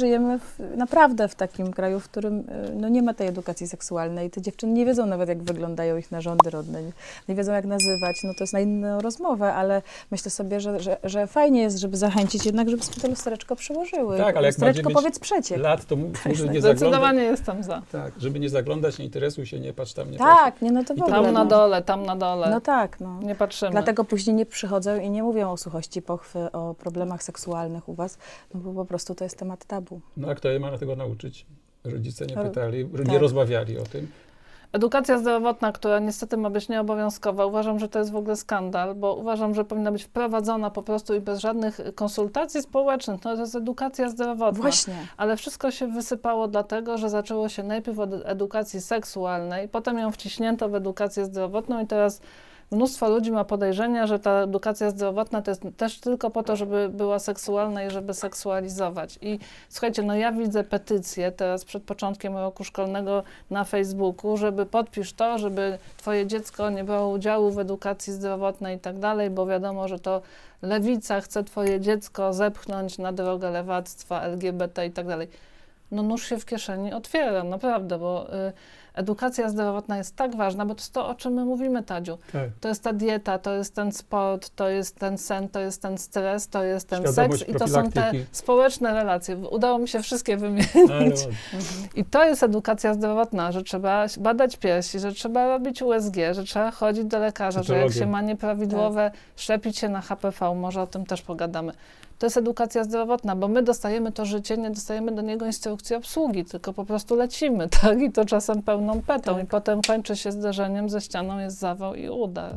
Żyjemy w, naprawdę w takim kraju, w którym y, no, nie ma tej edukacji seksualnej. Te dziewczyny nie wiedzą nawet, jak wyglądają ich narządy rodne, nie, nie wiedzą, jak nazywać. No to jest na inną rozmowę, ale myślę sobie, że, że, że fajnie jest, żeby zachęcić jednak, żeby sobie to lustereczko przyłożyły. Tak, ale jak lustereczko powiedz przecie. Lat to mu- może nie zaglądać. Zdecydowanie jestem za. Tak, żeby nie zaglądać, nie interesuj się, nie patrz tam, nie patrz. Tak, nie, no to w I ogóle. Tam no. na dole, tam na dole. No tak, no. Nie patrzymy. Dlatego później nie przychodzą i nie mówią o suchości pochwy, o problemach seksualnych u was, no bo po prostu to jest temat tabu. No a kto je ma tego nauczyć? Rodzice nie pytali, nie tak. rozmawiali o tym. Edukacja zdrowotna, która niestety ma być nieobowiązkowa, uważam, że to jest w ogóle skandal, bo uważam, że powinna być wprowadzona po prostu i bez żadnych konsultacji społecznych. No, to jest edukacja zdrowotna. Właśnie. Ale wszystko się wysypało dlatego, że zaczęło się najpierw od edukacji seksualnej, potem ją wciśnięto w edukację zdrowotną i teraz mnóstwo ludzi ma podejrzenia, że ta edukacja zdrowotna to jest też tylko po to, żeby była seksualna i żeby seksualizować. I słuchajcie, no ja widzę petycję teraz przed początkiem roku szkolnego na Facebooku, żeby podpisz to, żeby twoje dziecko nie brało udziału w edukacji zdrowotnej i tak dalej, bo wiadomo, że to lewica chce twoje dziecko zepchnąć na drogę lewactwa, LGBT i tak dalej. No nóż się w kieszeni otwiera, naprawdę, bo y, edukacja zdrowotna jest tak ważna, bo to jest to, o czym my mówimy, Tadziu. Tak. To jest ta dieta, to jest ten sport, to jest ten sen, to jest ten stres, to jest ten Świadomość seks i to są te społeczne relacje. Udało mi się wszystkie wymienić. Ładnie. I to jest edukacja zdrowotna, że trzeba badać piersi, że trzeba robić USG, że trzeba chodzić do lekarza, że jak się ma nieprawidłowe, szczepić się na HPV, może o tym też pogadamy. To jest edukacja zdrowotna, bo my dostajemy to życie, nie dostajemy do niego instrukcji obsługi, tylko po prostu lecimy, tak? I to czasem pełną petą Tak. i potem kończy się zderzeniem ze ścianą, jest zawał i udar.